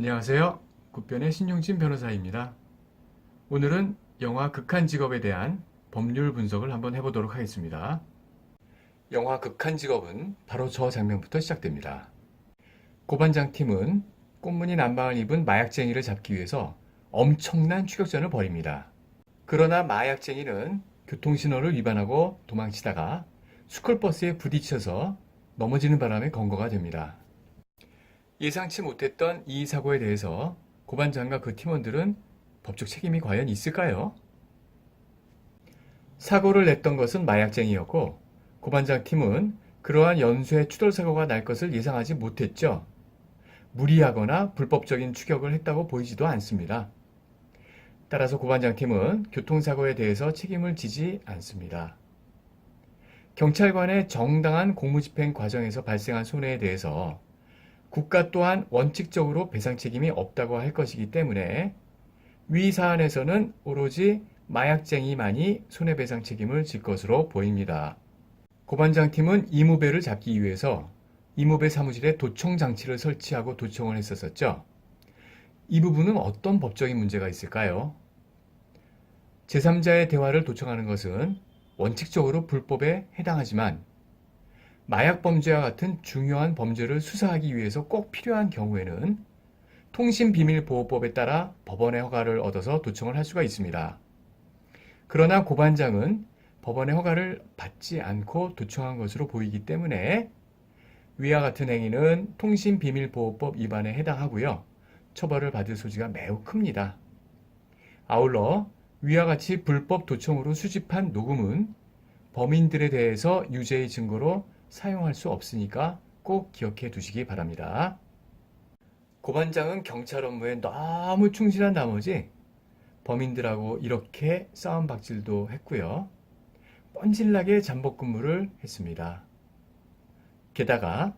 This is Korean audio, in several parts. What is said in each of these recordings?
안녕하세요. 국변의 신용진 변호사입니다. 오늘은 영화 극한 직업에 대한 법률 분석을 한번 해보도록 하겠습니다. 영화 극한 직업은 바로 저 장면부터 시작됩니다. 고반장 팀은 꽃무늬 남방을 입은 마약쟁이를 잡기 위해서 엄청난 추격전을 벌입니다. 그러나 마약쟁이는 교통신호를 위반하고 도망치다가 스쿨버스에 부딪혀서 넘어지는 바람에 검거가 됩니다. 예상치 못했던 이 사고에 대해서 고반장과 그 팀원들은 법적 책임이 과연 있을까요? 사고를 냈던 것은 마약쟁이였고 고반장 팀은 그러한 연쇄 추돌 사고가 날 것을 예상하지 못했죠. 무리하거나 불법적인 추격을 했다고 보이지도 않습니다. 따라서 고반장 팀은 교통사고에 대해서 책임을 지지 않습니다. 경찰관의 정당한 공무집행 과정에서 발생한 손해에 대해서 국가 또한 원칙적으로 배상 책임이 없다고 할 것이기 때문에 위 사안에서는 오로지 마약쟁이만이 손해배상 책임을 질 것으로 보입니다. 고반장 팀은 이무배를 잡기 위해서 이무배 사무실에 도청 장치를 설치하고 도청을 했었었죠. 이 부분은 어떤 법적인 문제가 있을까요? 제3자의 대화를 도청하는 것은 원칙적으로 불법에 해당하지만 마약 범죄와 같은 중요한 범죄를 수사하기 위해서 꼭 필요한 경우에는 통신비밀보호법에 따라 법원의 허가를 얻어서 도청을 할 수가 있습니다. 그러나 고반장은 법원의 허가를 받지 않고 도청한 것으로 보이기 때문에 위와 같은 행위는 통신비밀보호법 위반에 해당하고요. 처벌을 받을 소지가 매우 큽니다. 아울러 위와 같이 불법 도청으로 수집한 녹음은 범인들에 대해서 유죄의 증거로 사용할 수 없으니까 꼭 기억해 두시기 바랍니다. 고반장은 경찰 업무에 너무 충실한 나머지 범인들하고 이렇게 싸움 박질도 했고요. 뻔질나게 잠복 근무를 했습니다. 게다가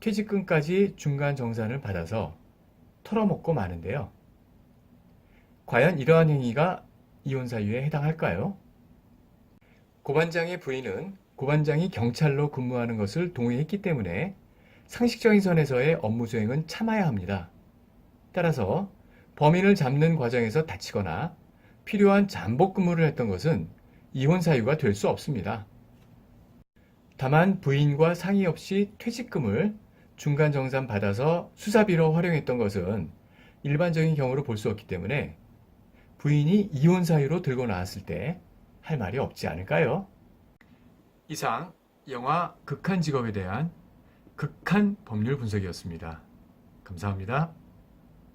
퇴직금까지 중간 정산을 받아서 털어먹고 마는데요. 과연 이러한 행위가 이혼 사유에 해당할까요? 고반장의 부인은 고반장이 경찰로 근무하는 것을 동의했기 때문에 상식적인 선에서의 업무 수행은 참아야 합니다. 따라서 범인을 잡는 과정에서 다치거나 필요한 잠복 근무를 했던 것은 이혼 사유가 될 수 없습니다. 다만 부인과 상의 없이 퇴직금을 중간 정산 받아서 수사비로 활용했던 것은 일반적인 경우로 볼 수 없기 때문에 부인이 이혼 사유로 들고 나왔을 때 할 말이 없지 않을까요? 이상 영화 극한 직업에 대한 극한 법률 분석이었습니다. 감사합니다.